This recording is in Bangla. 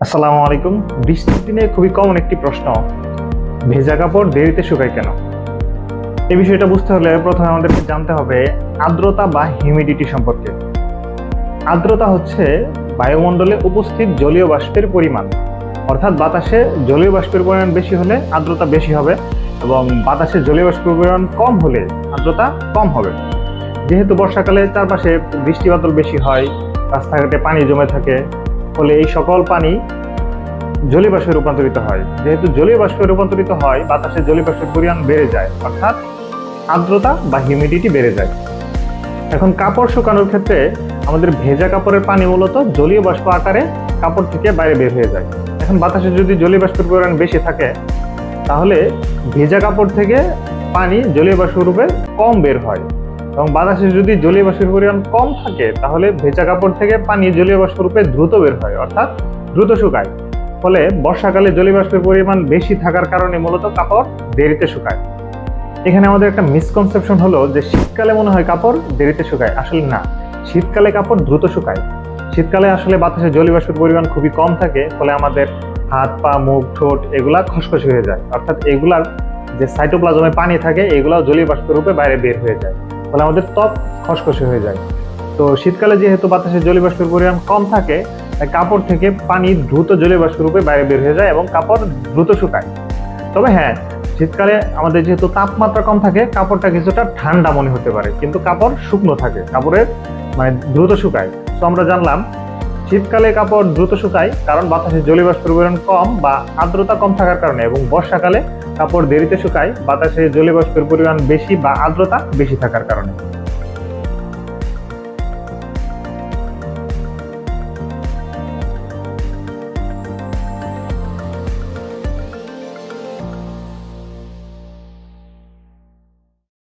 আসসালামু আলাইকুম। বৃষ্টির দিনে খুবই কমন একটি প্রশ্ন, ভেজা কাপড় দেরিতে শুকায় কেন? এই বিষয়টা বুঝতে হলে প্রথমে আমাদেরকে জানতে হবে আর্দ্রতা বা হিউমিডিটি সম্পর্কে। আর্দ্রতা হচ্ছে বায়ুমণ্ডলে উপস্থিত জলীয় বাষ্পের পরিমাণ, অর্থাৎ বাতাসে জলীয় বাষ্পের পরিমাণ বেশি হলে আর্দ্রতা বেশি হবে এবং বাতাসে জলীয় বাষ্পের পরিমাণ কম হলে আর্দ্রতা কম হবে। যেহেতু বর্ষাকালে চারপাশে বৃষ্টি বাদল বেশি হয়, রাস্তাঘাটে পানি জমে থাকে ফলে এই সকল পানি জলীয় বাষ্পে রূপান্তরিত হয়। যেহেতু জলীয় বাষ্পে রূপান্তরিত হয়, বাতাসে জলীয় বাষ্পের পরিমাণ বেড়ে যায়, অর্থাৎ আর্দ্রতা বা হিউমিডিটি বেড়ে যায়। এখন কাপড় শুকানোর ক্ষেত্রে আমাদের ভেজা কাপড়ের পানি মূলত জলীয় বাষ্প আকারে কাপড় থেকে বাইরে বের হয়ে যায়। এখন বাতাসে যদি জলীয় বাষ্পের পরিমাণ বেশি থাকে, তাহলে ভেজা কাপড় থেকে পানি জলীয় বাষ্প রূপে কম বের হয়। এবং বাতাসে যদি জলীয় বাষ্পের পরিমাণ কম থাকে, তাহলে ভেজা কাপড় থেকে পানি জলীয় বাষ্প রূপে দ্রুত বের হয়, অর্থাৎ দ্রুত শুকায়। ফলে বর্ষাকালে জলীয় বাষ্পের পরিমাণ বেশি থাকার কারণে মূলত কাপড় দেরিতে শুকায়। এখানে আমাদের একটা মিসকনসেপশন হলো যে শীতকালে মনে হয় কাপড় দেরিতে শুকায়। আসলে না। শীতকালে কাপড় দ্রুত শুকায়। শীতকালে আসলে বাতাসে জলীয় বাষ্পের পরিমাণ খুবই কম থাকে, ফলে আমাদের হাত, পা, মুখ, ঠোঁট এগুলা খসখসে হয়ে যায়। অর্থাৎ এগুলার যে সাইটোপ্লাজমে পানি থাকে, এগুলাও জলীয় বাষ্পের রূপে বাইরে বের হয়ে যায়। ফলে আমাদের ত্বক খসখসে হয়ে যায়। তো শীতকালে যেহেতু বাতাসে জলীয়বাষ্পের পরিমাণ কম থাকে, তাই কাপড় থেকে পানি দ্রুত জলীয়বাষ্প রূপে বাইরে বের হয়ে যায় এবং কাপড় দ্রুত শুকায়। তবে হ্যাঁ শীতকালে আমাদের যেহেতু তাপমাত্রা কম থাকে, কাপড়টা কিছুটা ঠান্ডা মনে হতে পারে। কিন্তু কাপড় শুকনো থাকে, কাপড়ের মানে দ্রুত শুকায়। তো আমরা জানলাম শীতকালে কাপড় দ্রুত শুকায়, কারণ বাতাসে জলীয়বাষ্পের পরিমাণ কম বা আর্দ্রতা কম থাকার কারণে এবং বর্ষাকালে কাপড় দেরিতে শুকায়, বাতাসে জলীবাষ্পের পরিমাণ বেশি বা আর্দ্রতা বেশি থাকার কারণে।